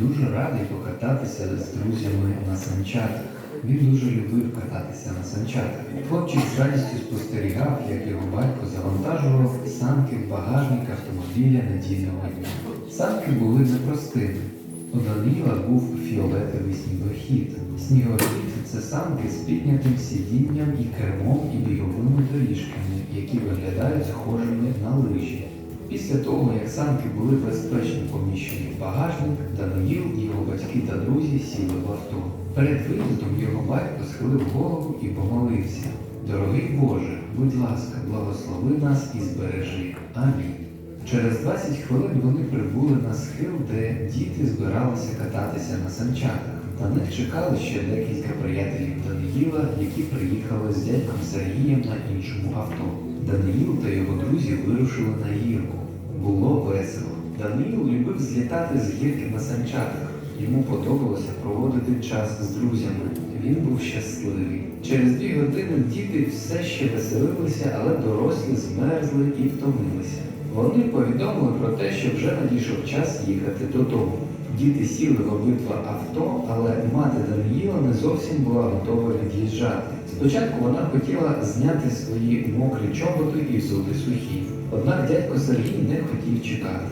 дуже радий покататися з друзями на санчатах. Він дуже любив кататися на санчатах. Хлопчик з радістю спостерігав, як його батько завантажував санки в багажник автомобіля надійного дня. Санки були непростими. У Даниїла був фіолетовий снігохід. Снігохід це санки з піднятим сидінням і кермом і біговими доріжками, які виглядають схожими на лижі. Після того, як санки були безпечно поміщені в багажник, Даниїл, його батьки та друзі сіли в авто. Перед виїздом його батько схилив голову і помолився. Дорогий Боже, будь ласка, благослови нас і збережи. Амінь. Через 20 хвилин вони прибули на схил, де діти збиралися кататися на санчатах. На них чекали ще декілька приятелів Даниїла, які приїхали з дядьком Сергієм на іншому авто. Даниїл та його друзі вирушили на гірку. Було весело. Даниїл любив злітати з гірки на санчатах. Йому подобалося проводити час з друзями. Він був щасливий. Через дві години діти все ще веселилися, але дорослі змерзли і втомилися. Вони повідомили про те, що вже надійшов час їхати додому. Діти сіли в обидва авто, але мати Даниїла не зовсім була готова від'їжджати. Спочатку вона хотіла зняти свої мокрі чоботи і взути сухі. Однак дядько Сергій не хотів чекати.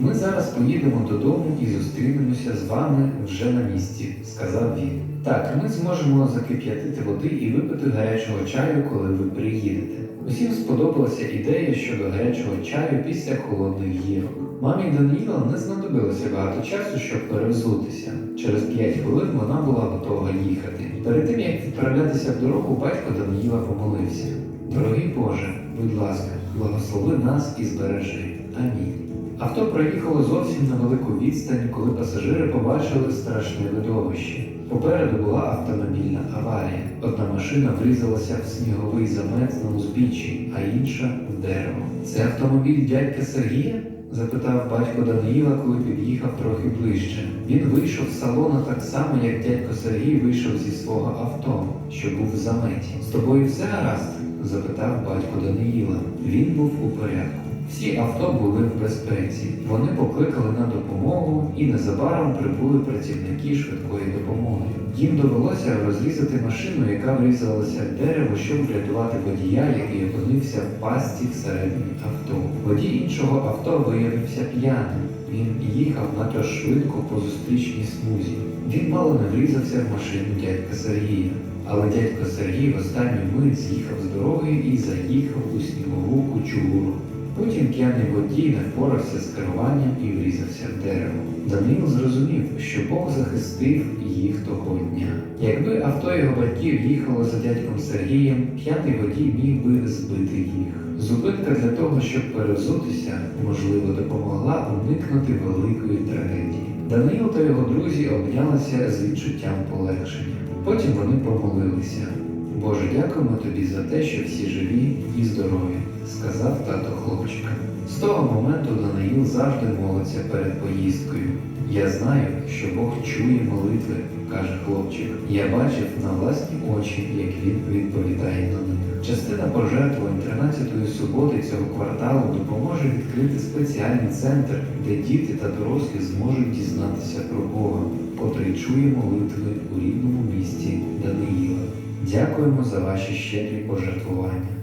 Ми зараз поїдемо додому і зустрінемося з вами вже на місці, сказав він. Так, ми зможемо закип'ятити води і випити гарячого чаю, коли ви приїдете. Усім сподобалася ідея щодо гарячого чаю після холодних гірок. Мамі Даніїла не знадобилося багато часу, щоб перевзутися. Через 5 хвилин вона була готова їхати. Перед тим як відправлятися в дорогу, батько Даниїла помолився. Дорогий Боже, будь ласка, благослови нас і збережи. Амінь. Авто проїхало зовсім на велику відстань, коли пасажири побачили страшне видовище. Попереду була автомобільна аварія. Одна машина врізалася в сніговий замет на узбіччі, а інша в дерево. Це автомобіль дядька Сергія? запитав батько Даниїла, коли під'їхав трохи ближче. Він вийшов з салону так само, як дядько Сергій вийшов зі свого авто, що був в заметі. З тобою все гаразд? запитав батько Даниїла. Він був у порядку. Всі авто були в безпеці. Вони покликали на допомогу і незабаром прибули працівники швидкої допомоги. Їм довелося розрізати машину, яка врізалася в дерево, щоб врятувати водія, який опинився в пастці всередині авто. Водій іншого авто виявився п'яним. Він їхав надто швидко по зустрічній смузі. Він мало не врізався в машину дядька Сергія. Але дядько Сергій в останню мить з'їхав з дороги і заїхав у снігову кучугуру. Потім п'яний водій не з керуванням і врізався в дерево. Данило зрозумів, що Бог захистив їх того дня. Якби авто його батьків їхало за дядьком Сергієм, п'яний водій міг би збити їх. Зупинка для того, щоб перевзутися, можливо, допомогла уникнути великої трагедії. Данило та його друзі обнялися з відчуттям полегшення. Потім вони помолилися. Боже, дякуємо тобі за те, що всі живі і здорові, сказав тато хлопчика. З того моменту Даниїл завжди молиться перед поїздкою. Я знаю, що Бог чує молитви, каже хлопчик. Я бачив на власні очі, як він відповідає на них. Частина пожертвувань 13-ї суботи цього кварталу допоможе відкрити спеціальний центр, де діти та дорослі зможуть дізнатися про Бога, котрий чує молитви у рідному місті Даниїла. Дякуємо за ваші щедрі пожертвування.